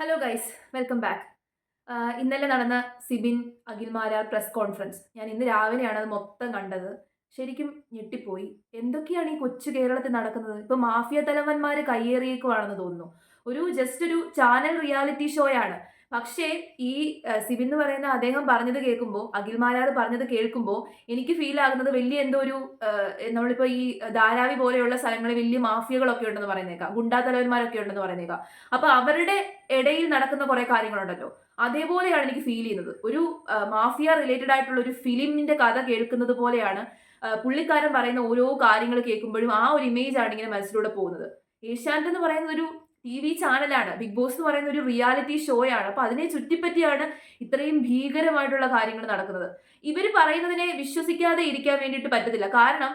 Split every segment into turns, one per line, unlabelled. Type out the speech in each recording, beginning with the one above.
Hello guys welcome back ഇന്നലെ നടന്ന Sibin Akhil Marar press conference ഞാൻ ഇന്ന് രാവിലെയാണ് അത് മൊത്തം കണ്ടത്. ശരിക്കും ഞെട്ടിപ്പോയി. എന്തൊക്കെയാണ് ഈ കൊച്ചു കേരളത്തിൽ നടക്കുന്നത്? ഇപ്പൊ മാഫിയ തലവന്മാർ കയ്യേറിയേക്കുവാണെന്ന് തോന്നുന്നു. ഒരു ജസ്റ്റ് ഒരു ചാനൽ റിയാലിറ്റി ഷോയാണ് പക്ഷേ ഈ സിബിൻ എന്ന് പറയുന്ന അദ്ദേഹം പറഞ്ഞത് കേൾക്കുമ്പോൾ അഖിൽമാരാർ പറഞ്ഞത് കേൾക്കുമ്പോൾ എനിക്ക് ഫീൽ ആകുന്നത് വലിയ എന്തോ ഒരു നമ്മളിപ്പോൾ നമ്മളിപ്പോ ഈ ധാരാവി പോലെയുള്ള സ്ഥലങ്ങളിൽ വലിയ മാഫിയകളൊക്കെ ഉണ്ടെന്ന് പറയുന്നേക്കാം. ഗുണ്ടാ തലവന്മാരൊക്കെ ഉണ്ടെന്ന് പറയുന്നേക്കാം. അപ്പൊ അവരുടെ ഇടയിൽ നടക്കുന്ന കുറെ കാര്യങ്ങളുണ്ടല്ലോ. അതേപോലെയാണ് എനിക്ക് ഫീൽ ചെയ്യുന്നത്. ഒരു മാഫിയ റിലേറ്റഡ് ആയിട്ടുള്ള ഒരു ഫിലിമിന്റെ കഥ കേൾക്കുന്നത് പോലെയാണ് പുള്ളിക്കാരൻ പറയുന്ന ഓരോ കാര്യങ്ങൾ കേൾക്കുമ്പോഴും ആ ഒരു ഇമേജ് ആണ് ഇങ്ങനെ മനസ്സിലൂടെ പോകുന്നത്. ഏഷ്യാനെറ്റ് എന്ന് പറയുന്ന ഒരു ടി വി ചാനലാണ്. ബിഗ് ബോസ് എന്ന് പറയുന്ന ഒരു റിയാലിറ്റി ഷോയാണ്. അപ്പൊ അതിനെ ചുറ്റിപ്പറ്റിയാണ് ഇത്രയും ഭീകരമായിട്ടുള്ള കാര്യങ്ങൾ നടക്കുന്നത്. ഇവർ പറയുന്നതിനെ വിശ്വസിക്കാതെ ഇരിക്കാൻ വേണ്ടിയിട്ട് പറ്റത്തില്ല. കാരണം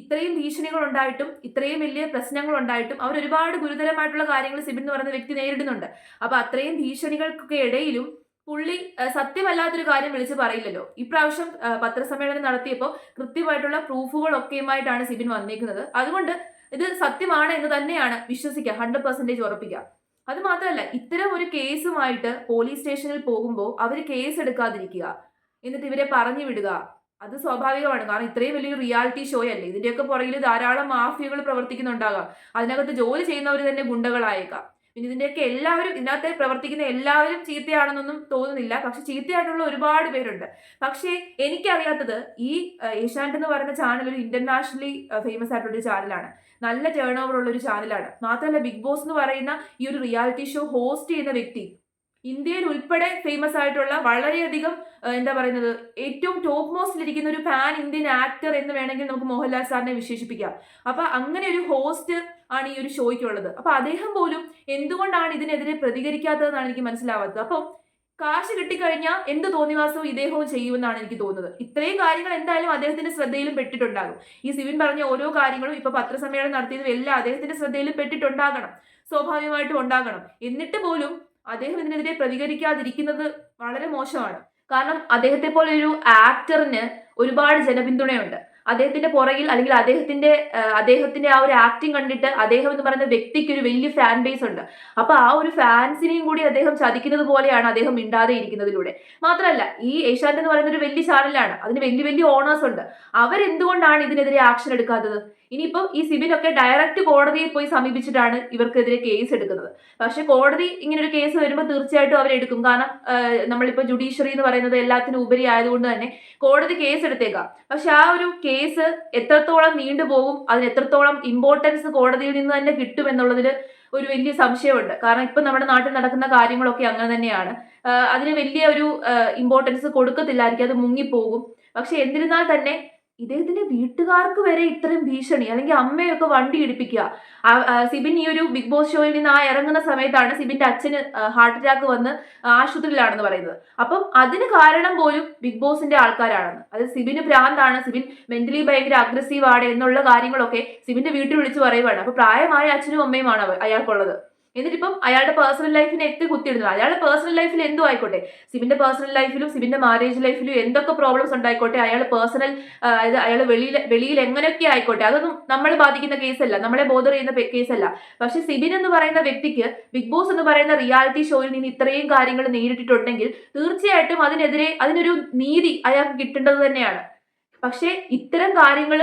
ഇത്രയും ഭീഷണികൾ ഉണ്ടായിട്ടും ഇത്രയും വലിയ പ്രശ്നങ്ങൾ ഉണ്ടായിട്ടും അവർ ഒരുപാട് ഗുരുതരമായിട്ടുള്ള കാര്യങ്ങൾ സിബിൻ എന്ന് പറയുന്ന വ്യക്തി നേരിടുന്നുണ്ട്. അപ്പൊ അത്രയും ഭീഷണികൾക്കൊക്കെ ഇടയിലും പുള്ളി സത്യമല്ലാത്തൊരു കാര്യം വിളിച്ച് പറയില്ലല്ലോ. ഇപ്രാവശ്യം പത്രസമ്മേളനം നടത്തിയപ്പോൾ കൃത്യമായിട്ടുള്ള പ്രൂഫുകളൊക്കെയുമായിട്ടാണ് സിബിൻ വന്നേക്കുന്നത്. അതുകൊണ്ട് ഇത് സത്യമാണ് എന്ന് തന്നെയാണ് വിശ്വസിക്കുക ഹൺഡ്രഡ് പെർസെന്റേജ് ഉറപ്പിക്കുക. അത് മാത്രമല്ല ഇത്തരം ഒരു കേസുമായിട്ട് പോലീസ് സ്റ്റേഷനിൽ പോകുമ്പോൾ അവർ കേസ് എടുക്കാതിരിക്കുക എന്നിട്ട് ഇവരെ പറഞ്ഞു വിടുക അത് സ്വാഭാവികമാണ്. കാരണം ഇത്രയും വലിയൊരു റിയാലിറ്റി ഷോ അല്ലേ? ഇതിന്റെയൊക്കെ പുറകിൽ ധാരാളം മാഫിയകൾ പ്രവർത്തിക്കുന്നുണ്ടാകാം. അതിനകത്ത് ജോലി ചെയ്യുന്നവർ തന്നെ ഗുണ്ടകളായേക്കാം. പിന്നെ ഇതിന്റെയൊക്കെ എല്ലാവരും ഇതിനകത്ത് പ്രവർത്തിക്കുന്ന എല്ലാവരും ചീത്തയാണെന്നൊന്നും തോന്നുന്നില്ല. പക്ഷെ ചീത്തയായിട്ടുള്ള ഒരുപാട് പേരുണ്ട്. പക്ഷേ എനിക്കറിയാത്തത് ഈ ഏഷ്യാനെറ്റ് എന്ന് പറയുന്ന ചാനൽ ഒരു ഇന്റർനാഷണലി ഫേമസ് ആയിട്ടുള്ള ഒരു ചാനലാണ് നല്ല ടേൺ ഓവർ ഉള്ള ഒരു ചാനലാണ് മാത്രമല്ല ബിഗ് ബോസ് എന്ന് പറയുന്ന ഈ ഒരു റിയാലിറ്റി ഷോ ഹോസ്റ്റ് ചെയ്യുന്ന വ്യക്തി ഇന്ത്യയിൽ ഉൾപ്പെടെ ഫേമസ് ആയിട്ടുള്ള വളരെയധികം എന്താ പറയുന്നത് ഏറ്റവും ടോപ്പ് മോസ്റ്റിൽ ഇരിക്കുന്ന ഒരു പാൻ ഇന്ത്യൻ ആക്ടർ എന്ന് വേണമെങ്കിൽ നമുക്ക് മോഹൻലാൽ സാറിനെ വിശേഷിപ്പിക്കാം. അപ്പൊ അങ്ങനെ ഒരു ഹോസ്റ്റ് ആണ് ഈ ഒരു ഷോയ്ക്കുള്ളത് അപ്പൊ അദ്ദേഹം പോലും എന്തുകൊണ്ടാണ് ഇതിനെതിരെ പ്രതികരിക്കാത്തതെന്നാണ് എനിക്ക് മനസ്സിലാവാത്തത്. അപ്പം കാശ് കിട്ടിക്കഴിഞ്ഞാൽ എന്ത് തോന്നിവാസവും ഇദ്ദേഹവും ചെയ്യുമെന്നാണ് എനിക്ക് തോന്നുന്നത്. ഇത്രയും കാര്യങ്ങൾ എന്തായാലും അദ്ദേഹത്തിന്റെ ശ്രദ്ധയിലും പെട്ടിട്ടുണ്ടാകും. ഈ സിവിൻ പറഞ്ഞ ഓരോ കാര്യങ്ങളും ഇപ്പൊ പത്രസമ്മേളനം നടത്തിയതും എല്ലാം അദ്ദേഹത്തിന്റെ ശ്രദ്ധയിലും പെട്ടിട്ടുണ്ടാകണം. സ്വാഭാവികമായിട്ടും ഉണ്ടാകണം. എന്നിട്ട് പോലും അദ്ദേഹം ഇതിനെതിരെ പ്രതികരിക്കാതിരിക്കുന്നത് വളരെ മോശമാണ്. കാരണം അദ്ദേഹത്തെ പോലെ ഒരു ആക്ടറിന് ഒരുപാട് ജനപിന്തുണയുണ്ട്. അദ്ദേഹത്തിന്റെ പുറകിൽ അല്ലെങ്കിൽ അദ്ദേഹത്തിന്റെ അദ്ദേഹത്തിന്റെ ആ ഒരു ആക്ടിങ് കണ്ടിട്ട് അദ്ദേഹം എന്ന് പറയുന്ന വ്യക്തിക്ക് ഒരു വലിയ ഫാൻ ബേസ് ഉണ്ട്. അപ്പൊ ആ ഒരു ഫാൻസിനെയും കൂടി അദ്ദേഹം ചതിക്കുന്നത് പോലെയാണ് അദ്ദേഹം മിണ്ടാതെ ഇരിക്കുന്നതിലൂടെ. മാത്രമല്ല ഈ ഏഷ്യാനെറ്റ് എന്ന് പറയുന്ന ഒരു വലിയ ചാനലാണ് അതിന് വലിയ വലിയ ഓണേഴ്സ് ഉണ്ട്. അവരെന്തുകൊണ്ടാണ് ഇതിനെതിരെ ആക്ഷൻ എടുക്കാത്തത്? ഇനിയിപ്പം ഈ സിബിനൊക്കെ ഡയറക്റ്റ് കോടതിയിൽ പോയി സമീപിച്ചിട്ടാണ് ഇവർക്കെതിരെ കേസ് എടുക്കുന്നത്. പക്ഷെ കോടതി ഇങ്ങനെ ഒരു കേസ് വരുമ്പോൾ തീർച്ചയായിട്ടും അവരെടുക്കും കാരണം നമ്മളിപ്പോൾ ജുഡീഷ്യറി എന്ന് പറയുന്നത് എല്ലാത്തിനും ഉപരി ആയതുകൊണ്ട് തന്നെ കോടതി കേസ് എടുത്തേക്കാം. പക്ഷെ ആ ഒരു കേസ് എത്രത്തോളം നീണ്ടുപോകും അതിന് എത്രത്തോളം ഇമ്പോർട്ടൻസ് കോടതിയിൽ നിന്ന് തന്നെ കിട്ടും എന്നുള്ളതിൽ ഒരു വലിയ സംശയമുണ്ട്. കാരണം ഇപ്പം നമ്മുടെ നാട്ടിൽ നടക്കുന്ന കാര്യങ്ങളൊക്കെ അങ്ങനെ തന്നെയാണ്. അതിന് വലിയ ഒരു ഇമ്പോർട്ടൻസ് കൊടുക്കത്തില്ലായിരിക്കും. അത് മുങ്ങിപ്പോകും. പക്ഷെ എന്നിരുന്നാൽ തന്നെ ഇദ്ദേഹത്തിന്റെ വീട്ടുകാർക്ക് വരെ ഇത്രയും ഭീഷണി അല്ലെങ്കിൽ അമ്മയൊക്കെ വണ്ടി ഇടിപ്പിക്കുക. സിബിൻ ഈ ഒരു ബിഗ് ബോസ് ഷോയിൽ നിന്ന് ആ ഇറങ്ങുന്ന സമയത്താണ് സിബിന്റെ അച്ഛന് ഹാർട്ട് അറ്റാക്ക് വന്ന് ആശുപത്രിയിലാണെന്ന് പറയുന്നത്. അപ്പം അതിന് കാരണം പോലും ബിഗ് ബോസിന്റെ ആൾക്കാരാണെന്ന്. അത് സിബിന് ഭ്രാന്താണ് സിബിൻ മെന്റലി ഭയങ്കര അഗ്രസീവ് ആണ് എന്നുള്ള കാര്യങ്ങളൊക്കെ സിബിന്റെ വീട്ടിൽ വിളിച്ച് പറയുവാണ്. അപ്പൊ പ്രായമായ അച്ഛനും അമ്മയുമാണ് അയാൾക്കുള്ളത്. എന്നിട്ടിപ്പം അയാളുടെ പേഴ്സണൽ ലൈഫിനെ എത്തി കുത്തിയിടുന്നത്. അയാളുടെ പേഴ്സണൽ ലൈഫിൽ എന്തോ ആയിക്കോട്ടെ. സിബിന്റെ പേഴ്സണൽ ലൈഫിലും സിബിന്റെ മാരേജ് ലൈഫിലും എന്തൊക്കെ പ്രോബ്ലംസ് ഉണ്ടായിക്കോട്ടെ അയാൾ പേഴ്സണൽ അതായത് അയാൾ വെളിയിൽ വെളിയിൽ എങ്ങനെയൊക്കെ ആയിക്കോട്ടെ അതൊന്നും നമ്മളെ ബാധിക്കുന്ന കേസല്ല നമ്മളെ ബോധർ ചെയ്യുന്ന കേസല്ല പക്ഷെ സിബിൻ എന്ന് പറയുന്ന വ്യക്തിക്ക് ബിഗ് ബോസ് എന്ന് പറയുന്ന റിയാലിറ്റി ഷോയിൽ നിന്ന് ഇത്രയും കാര്യങ്ങൾ നേരിട്ടിട്ടുണ്ടെങ്കിൽ തീർച്ചയായിട്ടും അതിനെതിരെ അതിനൊരു നീതി അയാൾക്ക് കിട്ടേണ്ടത് തന്നെയാണ്. പക്ഷേ ഇത്തരം കാര്യങ്ങൾ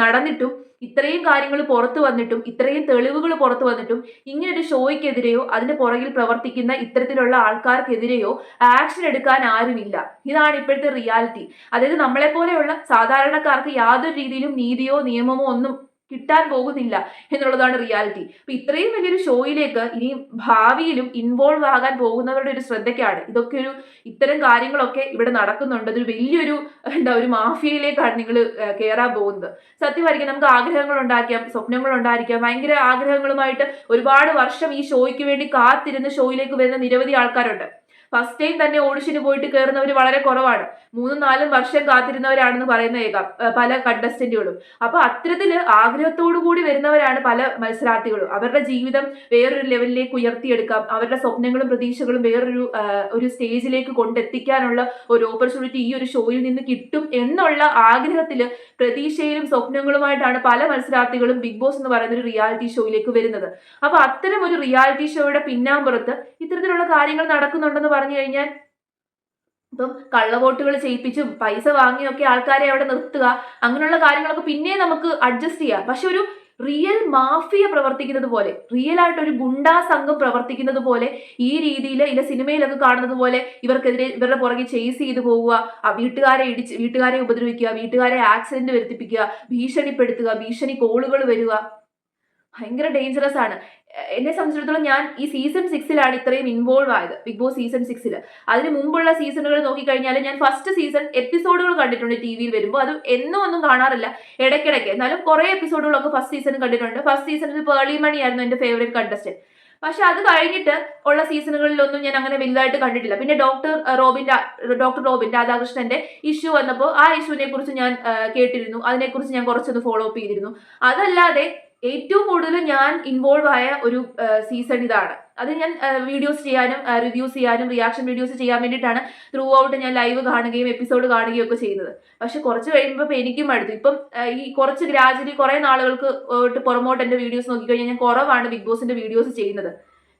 നടന്നിട്ടും ഇത്രയും കാര്യങ്ങൾ പുറത്തു വന്നിട്ടും ഇത്രയും തെളിവുകൾ പുറത്തു വന്നിട്ടും ഇങ്ങനെ ഒരു ഷോയ്ക്കെതിരെയോ അതിന്റെ പുറകിൽ പ്രവർത്തിക്കുന്ന ഇത്തരത്തിലുള്ള ആൾക്കാർക്കെതിരെയോ ആക്ഷൻ എടുക്കാൻ ആരുമില്ല. ഇതാണ് ഇപ്പോഴത്തെ റിയാലിറ്റി അതായത് നമ്മളെ പോലെയുള്ള സാധാരണക്കാർക്ക് യാതൊരു രീതിയിലും നീതിയോ നിയമമോ ഒന്നും കിട്ടാൻ പോകുന്നില്ല എന്നുള്ളതാണ് റിയാലിറ്റി അപ്പൊ ഇത്രയും വലിയൊരു ഷോയിലേക്ക് ഇനി ഭാവിയിലും ഇൻവോൾവ് ആകാൻ പോകുന്നവരുടെ ഒരു ശ്രദ്ധയ്ക്കാണ്. ഇതൊക്കെ ഒരു ഇത്തരം കാര്യങ്ങളൊക്കെ ഇവിടെ നടക്കുന്നുണ്ട്. അതൊരു വലിയൊരു എന്താ ഒരു മാഫിയയിലേക്കാണ് നിങ്ങൾ കയറാൻ പോകുന്നത്. സത്യമായിരിക്കും നമുക്ക് ആഗ്രഹങ്ങൾ ഉണ്ടാക്കാം സ്വപ്നങ്ങൾ ഉണ്ടായിരിക്കാം. ഭയങ്കര ആഗ്രഹങ്ങളുമായിട്ട് ഒരുപാട് വർഷം ഈ ഷോയ്ക്ക് വേണ്ടി കാത്തിരുന്ന് ഷോയിലേക്ക് വരുന്ന നിരവധി ആൾക്കാരുണ്ട്. ഫസ്റ്റ് ടൈം തന്നെ ഓഡിഷന് പോയിട്ട് കയറുന്നവർ വളരെ കുറവാണ്. മൂന്നും നാലും വർഷം കാത്തിരുന്നവരാണെന്ന് പറയുന്ന ഏക പല കണ്ടസ്റ്റന്റുകളും അപ്പൊ അത്തരത്തിൽ ആഗ്രഹത്തോടു കൂടി വരുന്നവരാണ് പല മത്സരാർത്ഥികളും. അവരുടെ ജീവിതം വേറൊരു ലെവലിലേക്ക് ഉയർത്തിയെടുക്കാം. അവരുടെ സ്വപ്നങ്ങളും പ്രതീക്ഷകളും വേറൊരു ഒരു സ്റ്റേജിലേക്ക് കൊണ്ടെത്തിക്കാനുള്ള ഒരു ഓപ്പർച്യൂണിറ്റി ഈ ഒരു ഷോയിൽ നിന്ന് കിട്ടും എന്നുള്ള ആഗ്രഹത്തിൽ പ്രതീക്ഷയിലും സ്വപ്നങ്ങളുമായിട്ടാണ് പല മത്സരാർത്ഥികളും ബിഗ് ബോസ് എന്ന് പറയുന്ന ഒരു റിയാലിറ്റി ഷോയിലേക്ക് വരുന്നത്. അപ്പൊ അത്തരം ഒരു റിയാലിറ്റി ഷോയുടെ പിന്നാമ്പുറത്ത് ഇത്തരത്തിലുള്ള കാര്യങ്ങൾ നടക്കുന്നുണ്ടെന്ന് പറഞ്ഞു കഴിഞ്ഞാൽ ഇപ്പം കള്ളവോട്ടുകൾ ചെയ്യിപ്പിച്ചും പൈസ വാങ്ങിയൊക്കെ ആൾക്കാരെ അവിടെ നിർത്തുക അങ്ങനെയുള്ള കാര്യങ്ങളൊക്കെ പിന്നെ നമുക്ക് അഡ്ജസ്റ്റ് ചെയ്യാം. പക്ഷെ ഒരു റിയൽ മാഫിയ പ്രവർത്തിക്കുന്നത് പോലെ റിയൽ ആയിട്ട് ഒരു ഗുണ്ടാ സംഘം പ്രവർത്തിക്കുന്നത് പോലെ ഈ രീതിയിൽ ഇല്ല സിനിമയിലൊക്കെ കാണുന്നത് പോലെ ഇവർക്കെതിരെ ഇവരുടെ പുറകെ ചേസ് ചെയ്തു പോവുക വീട്ടുകാരെ ഇടിച്ച് വീട്ടുകാരെ ഉപദ്രവിക്കുക വീട്ടുകാരെ ആക്സിഡന്റ് വരുത്തിപ്പിക്കുക ഭീഷണിപ്പെടുത്തുക ഭീഷണി കോളുകൾ വരിക. ഭയങ്കര ഡേഞ്ചറസ് ആണ്. എന്നെ സംബന്ധിച്ചിടത്തോളം ഞാൻ ഈ സീസൺ സിക്സിലാണ് ഇത്രയും ഇൻവോൾവ് ആയത്. ബിഗ് ബോസ് സീസൺ സിക്സിൽ അതിന് മുമ്പുള്ള സീസണുകൾ നോക്കിക്കഴിഞ്ഞാൽ ഞാൻ ഫസ്റ്റ് സീസൺ എപ്പിസോഡുകൾ കണ്ടിട്ടുണ്ട് ടി വിയിൽ വരുമ്പോൾ അത് എന്നും ഒന്നും കാണാറില്ല. ഇടയ്ക്കിടയ്ക്ക്. എന്നാലും കുറേ എപ്പിസോഡുകളൊക്കെ ഫസ്റ്റ് സീസൺ കണ്ടിട്ടുണ്ട്. ഫസ്റ്റ് സീസണിൽ പേർലി മണി ആയിരുന്നു എന്റെ ഫേവറേറ്റ് കണ്ടസ്റ്റന്റ് പക്ഷെ അത് കഴിഞ്ഞിട്ട് ഉള്ള സീസണുകളിലൊന്നും ഞാൻ അങ്ങനെ വലുതായിട്ട് കണ്ടിട്ടില്ല. പിന്നെ ഡോക്ടർ റോബിന്റെ ഡോക്ടർ റോബിൻ രാധാകൃഷ്ണന്റെ ഇഷ്യൂ വന്നപ്പോൾ ആ ഇഷ്യൂവിനെ കുറിച്ച് ഞാൻ കേട്ടിരുന്നു. അതിനെക്കുറിച്ച് ഞാൻ കുറച്ചൊന്ന് ഫോളോ അപ്പ് ചെയ്തിരുന്നു. അതല്ലാതെ ഏറ്റവും കൂടുതൽ ഞാൻ ഇൻവോൾവ് ആയ ഒരു സീസൺ ഇതാണ്. അത് ഞാൻ വീഡിയോസ് ചെയ്യാനും റിവ്യൂസ് ചെയ്യാനും റിയാക്ഷൻ വീഡിയോസ് ചെയ്യാൻ വേണ്ടിയിട്ടാണ് ത്രൂ ഔട്ട് ഞാൻ ലൈവ് കാണുകയും എപ്പിസോഡ് കാണുകയും ഒക്കെ ചെയ്യുന്നത്. പക്ഷെ കുറച്ച് കഴിയുമ്പോൾ എനിക്കും അടുത്തു ഇപ്പം ഈ കുറച്ച് ഗ്രാജുവലി കുറേ നാളുകൾക്ക് പുറമോട്ട് എന്റെ വീഡിയോസ് നോക്കിക്കഴിഞ്ഞാൽ ഞാൻ കുറവാണ് ബിഗ് ബോസിന്റെ വീഡിയോസ് ചെയ്യുന്നത്.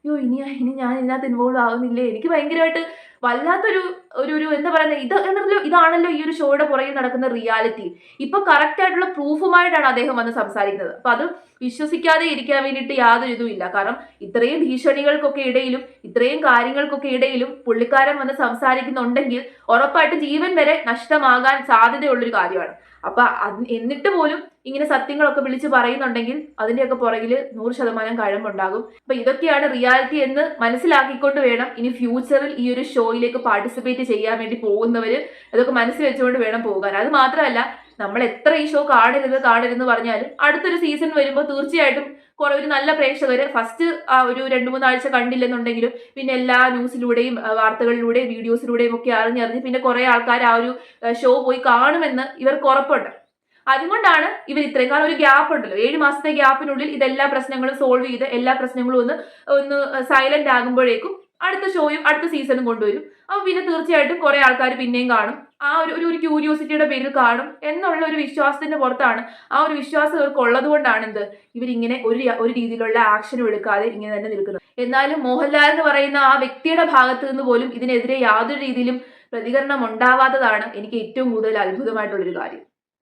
അയ്യോ ഇനി ഇനി ഞാൻ ഇതിനകത്ത് ഇൻവോൾവ് ആകുന്നില്ലേ എനിക്ക് ഭയങ്കരമായിട്ട് വല്ലാത്തൊരു ഒരു ഒരു എന്താ പറയുന്നത് ഇത് എന്നല്ലോ ഇതാണല്ലോ ഈ ഒരു ഷോയുടെ പുറകിൽ നടക്കുന്ന റിയാലിറ്റി ഇപ്പൊ കറക്റ്റ് ആയിട്ടുള്ള പ്രൂഫുമായിട്ടാണ് അദ്ദേഹം വന്ന് സംസാരിക്കുന്നത്. അപ്പൊ അത് വിശ്വസിക്കാതെ ഇരിക്കാൻ വേണ്ടിയിട്ട് യാതൊരു ഇതുമില്ല കാരണം ഇത്രയും ഭീഷണികൾക്കൊക്കെ ഇടയിലും ഇത്രയും കാര്യങ്ങൾക്കൊക്കെ ഇടയിലും പുള്ളിക്കാരൻ വന്ന് സംസാരിക്കുന്നുണ്ടെങ്കിൽ ഉറപ്പായിട്ട് ജീവൻ വരെ നഷ്ടമാകാൻ സാധ്യതയുള്ളൊരു കാര്യമാണ്. അപ്പൊ എന്നിട്ട് പോലും ഇങ്ങനെ സത്യങ്ങളൊക്കെ വിളിച്ച് പറയുന്നുണ്ടെങ്കിൽ അതിന്റെയൊക്കെ പുറകിൽ നൂറ് ശതമാനം കഴമ്പുണ്ടാകും. അപ്പൊ ഇതൊക്കെയാണ് റിയാലിറ്റി എന്ന് മനസ്സിലാക്കിക്കൊണ്ട് വേണം ഇനി ഫ്യൂച്ചറിൽ ഈ ഒരു ഷോയിലേക്ക് പാർട്ടിസിപ്പേറ്റ് ചെയ്യാൻ വേണ്ടി പോകുന്നവര്. അതൊക്കെ മനസ്സിൽ വെച്ചുകൊണ്ട് വേണം പോകാൻ. അത് മാത്രമല്ല നമ്മൾ എത്ര ഈ ഷോ കാണരുത് കാണരുതെന്ന് പറഞ്ഞാലും അടുത്തൊരു സീസൺ വരുമ്പോൾ തീർച്ചയായിട്ടും കുറെ ഒരു നല്ല പ്രേക്ഷകർ ഫസ്റ്റ് ഒരു രണ്ട് മൂന്നാഴ്ച കണ്ടില്ലെന്നുണ്ടെങ്കിലും പിന്നെ എല്ലാ ന്യൂസിലൂടെയും വാർത്തകളിലൂടെയും വീഡിയോസിലൂടെയും ഒക്കെ അറിഞ്ഞറിഞ്ഞ് പിന്നെ കുറെ ആൾക്കാർ ആ ഒരു ഷോ പോയി കാണുമെന്ന് ഇവർക്ക് ഉറപ്പുണ്ട്. അതുകൊണ്ടാണ് ഇവർ ഇത്രയും കാരണം ഒരു ഗ്യാപ്പ് ഉണ്ടല്ലോ. ഏഴ് മാസത്തെ ഗ്യാപ്പിനുള്ളിൽ ഇതെല്ലാ പ്രശ്നങ്ങളും സോൾവ് ചെയ്ത് എല്ലാ പ്രശ്നങ്ങളും ഒന്ന് ഒന്ന് സൈലന്റ് ആകുമ്പോഴേക്കും അടുത്ത ഷോയും അടുത്ത സീസണും കൊണ്ടുവരും. അപ്പോൾ പിന്നെ തീർച്ചയായിട്ടും കുറെ ആൾക്കാർ പിന്നെയും കാണും. ആ ഒരു ഒരു ക്യൂരിയോസിറ്റിയുടെ പേരിൽ കാണും എന്നുള്ള ഒരു വിശ്വാസത്തിന്റെ പുറത്താണ് ആ ഒരു വിശ്വാസം ഇവർക്ക് ഉള്ളത് കൊണ്ടാണ് എന്ത് ഇവരിങ്ങനെ ഒരു ഒരു രീതിയിലുള്ള ആക്ഷനും എടുക്കാതെ ഇങ്ങനെ തന്നെ നിൽക്കുന്നത്. എന്നാലും മോഹൻലാൽ എന്ന് പറയുന്ന ആ വ്യക്തിയുടെ ഭാഗത്ത് നിന്ന് പോലും ഇതിനെതിരെ യാതൊരു രീതിയിലും പ്രതികരണം ഉണ്ടാവാത്തതാണ് എനിക്ക് ഏറ്റവും കൂടുതൽ അത്ഭുതമായിട്ടുള്ളൊരു കാര്യം.